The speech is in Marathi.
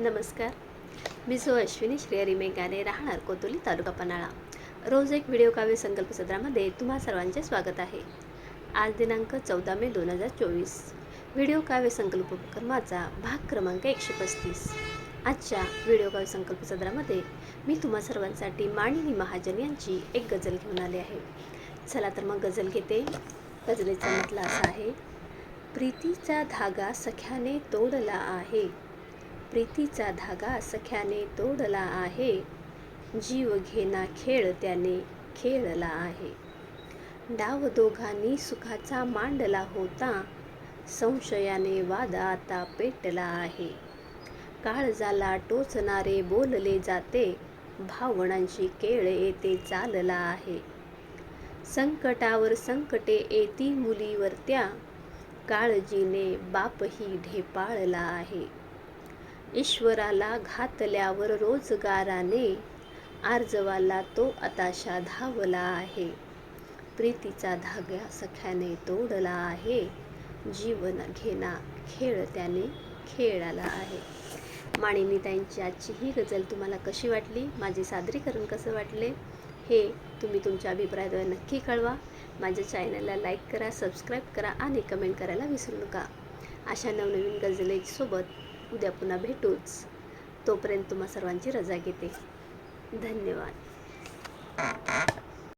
नमस्कार. मी सो अश्विनी श्रेयरी मेघाने राहणार कोतुली तालुका पन्हाळा. रोज एक व्हिडिओ काव्य संकल्प सत्रामध्ये तुम्हा सर्वांचे स्वागत आहे. आज दिनांक चौदा मे दोन हजार चोवीस. व्हिडिओ काव्य संकल्प उपक्रमाचा भाग क्रमांक एकशे पस्तीस. आजच्या व्हिडिओ काव्य संकल्प सत्रामध्ये मी तुम्हा सर्वांसाठी माणिनी महाजन यांची एक गझल घेऊन आले आहे. चला तर मग गझल घेते. गझलेचा म्हटलं असा आहे प्रीतीचा धागा सख्याने तोडला आहे. प्रीतीचा धागा सख्याने तोडला आहे. जीव घेना खेळ त्याने खेळला आहे. डाव दोघांनी सुखाचा मांडला होता. संशयाने वाद आता पेटला आहे. काळजाला टोचणारे बोलले जाते. भावनांची केळ येते चालला आहे. संकटावर संकटे येती मुलीवर त्या. काळजीने बापही ढेपाळला आहे. ईश्वराला घातल्यावर रोजगाराने आर्जवाला तो आताशा धावला आहे. प्रीतीचा धाग्या सख्याने तोडला आहे. जीवन घेणा खेळ त्याने खेळाला आहे. माणिनीताईंची आजची ही गजल तुम्हाला कशी वाटली? माझे सादरीकरण कसं वाटले? हे तुम्ही तुमच्या अभिप्रायाद्वारे नक्की कळवा. माझ्या चॅनलला लाईक करा सबस्क्राईब करा आणि कमेंट करायला विसरू नका. अशा नवनवीन गझलेसोबत उद्या पुन्हा भेटूच. तोपर्यंत तुम्हा सर्वांची रजा घेते. धन्यवाद.